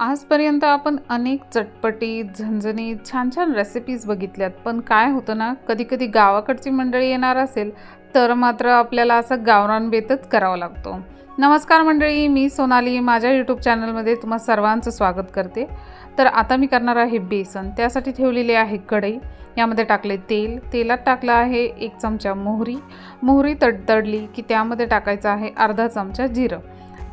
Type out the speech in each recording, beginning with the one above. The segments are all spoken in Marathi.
आजपर्यंत आपण अनेक चटपटी झणझणीत छान छान रेसिपीज बघितल्यात. पण काय होतं ना कधी कधी गावाकडची मंडळी येणार असेल तर मात्र आपल्याला असं गावरान बेतच करावा लागतो. नमस्कार मंडळी मी सोनाली. माझ्या यूट्यूब चॅनलमध्ये तुम्हा सर्वांचं स्वागत करते. तर आता मी करणार आहे बेसन. त्यासाठी ठेवलेली आहे कढई. यामध्ये टाकले तेल. तेलात टाकलं आहे एक चमचा मोहरी. मोहरी तडतडली की त्यामध्ये टाकायचं आहे अर्धा चमचा जिरं.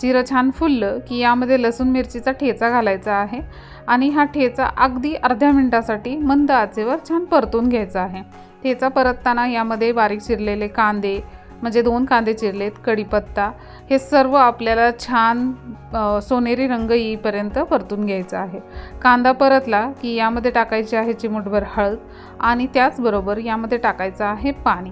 जिरं छान फुललं की यामध्ये लसूण मिरचीचा ठेचा घालायचा आहे आणि हा ठेचा अगदी अर्ध्या मिनटासाठी मंद आचेवर छान परतून घ्यायचा आहे. ठेचा परतताना यामध्ये बारीक चिरलेले कांदे म्हणजे दोन कांदे चिरलेत कढीपत्ता हे सर्व आपल्याला छान सोनेरी रंग येईपर्यंत परतून घ्यायचा आहे. कांदा परतला की यामध्ये टाकायची आहे चिमूटभर हळद आणि त्याचबरोबर यामध्ये टाकायचं आहे पाणी.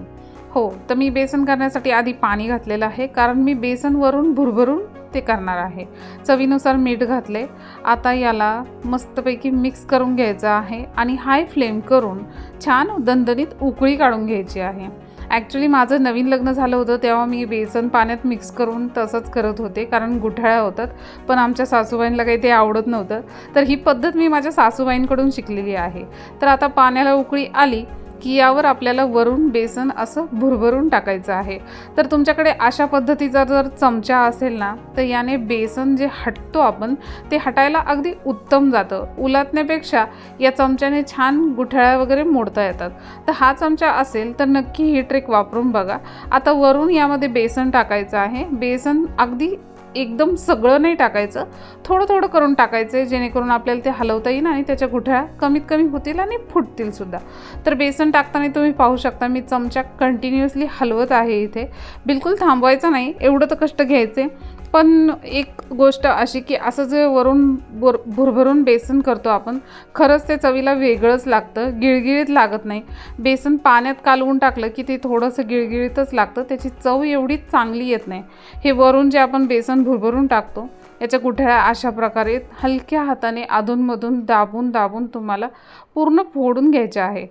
हो तर मी बेसन करण्यासाठी आधी पाणी घातलेलं आहे कारण मी बेसनवरून भुरभरून ते करणार आहे. चवीनुसार मीठ घातले. आता याला मस्तपैकी मिक्स करून घ्यायचं आहे आणि हाय फ्लेम करून छान दणदणीत उकळी काढून घ्यायची आहे. ॲक्च्युली माझं नवीन लग्न झालं होतं तेव्हा मी बेसन पाण्यात मिक्स करून तसंच करत होते कारण गुठळ्या होतात. पण आमच्या सासूबाईंना काही ते आवडत नव्हतं. तर ही पद्धत मी माझ्या सासूबाईंकडून शिकलेली आहे. तर आता पाण्याला उकळी आली की यावर आपल्याला वरून बेसन असं भुरभरून टाकायचं आहे. तर तुमच्याकडे अशा पद्धतीचा जर चमचा असेल ना तर याने बेसन जे हटतो आपण ते हटायला अगदी उत्तम जातं. उलटण्यापेक्षा या चमच्याने छान गुठळ्या वगैरे मोडता येतात. तर हा चमचा असेल तर नक्की ही ट्रिक वापरून बघा. आता वरून यामध्ये बेसन टाकायचं आहे. बेसन अगदी एकदम सगळं नाही टाकायचं. थोडं थोडं करून टाकायचं आहे जेणेकरून आपल्याला ते हलवता येईल आणि त्याच्या गुठळ्या कमीत कमी होतील आणि फुटतील सुद्धा. तर बेसन टाकताना तुम्ही पाहू शकता मी चमचा कंटिन्युअसली हलवत आहे इथे. बिलकुल थांबवायचं नाही एवढं तर कष्ट घ्यायचे. पण एक गोष्ट अशी की असं जे वरून भुर भुरभरून बेसन करतो आपण खरंच ते चवीला वेगळंच लागतं गिळगिळीत लागत नाही. बेसन पाण्यात कालवून टाकलं की ते थोडंसं गिळगिळीतच लागतं त्याची चव एवढी चांगली येत नाही. हे वरून जे आपण बेसन भुरभरून टाकतो याच्या गुठळ्या अशा प्रकारे हलक्या हाताने अधूनमधून दाबून दाबून तुम्हाला पूर्ण फोडून घ्यायचे आहे.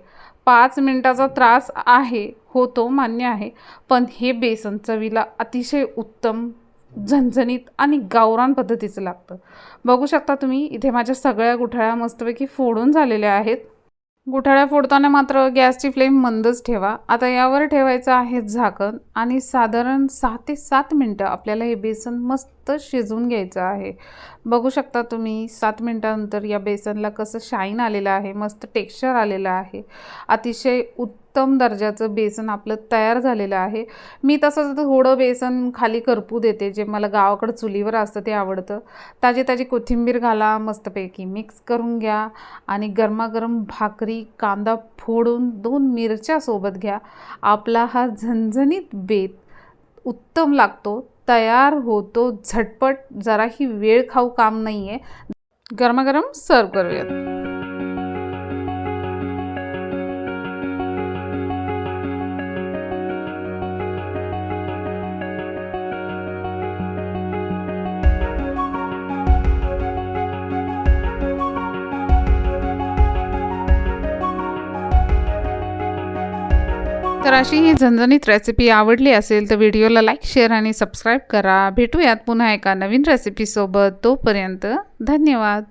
पाच मिनटाचा त्रास आहे होतो मान्य आहे. पण हे बेसन चवीला अतिशय उत्तम झणझणीत आणि गावरान पद्धतीचं लागतं. बघू शकता तुम्ही इथे माझ्या सगळ्या गुठाळ्या मस्तपैकी फोडून झालेल्या आहेत. गुठाळ्या फोडताना मात्र गॅसची फ्लेम मंदच ठेवा. आता यावर ठेवायचं आहे झाकण आणि साधारण सहा ते सात मिनटं आपल्याला हे बेसन मस्त शिजवून घ्यायचं आहे. बघू शकता तुम्ही सात मिनटानंतर या बेसनला कसं शाईन आलेलं आहे मस्त टेक्स्चर आलेलं आहे. अतिशय उत्तम दर्जाचं बेसन आपलं तयार झालेलं आहे. मी तसंच थोडं बेसन खाली करपू देते जे मला गावाकडं चुलीवर असतं ते आवडतं. ताजी ताजी कोथिंबीर घाला मस्तपैकी मिक्स करून घ्या आणि गरमागरम भाकरी कांदा फोडून दोन मिरच्या सोबत घ्या. आपला हा झणझणीत बेत उत्तम लागतो. तयार होतो. झटपट जराही वेळ खाऊ काम नाही आहे गरमागरम सर्व करूयात. तर अशी ही झणझणीत रेसिपी आवडली असेल तर व्हिडिओला लाईक शेअर आणि सबस्क्राईब करा. भेटूयात पुन्हा एका नवीन रेसिपीसोबत तोपर्यंत धन्यवाद.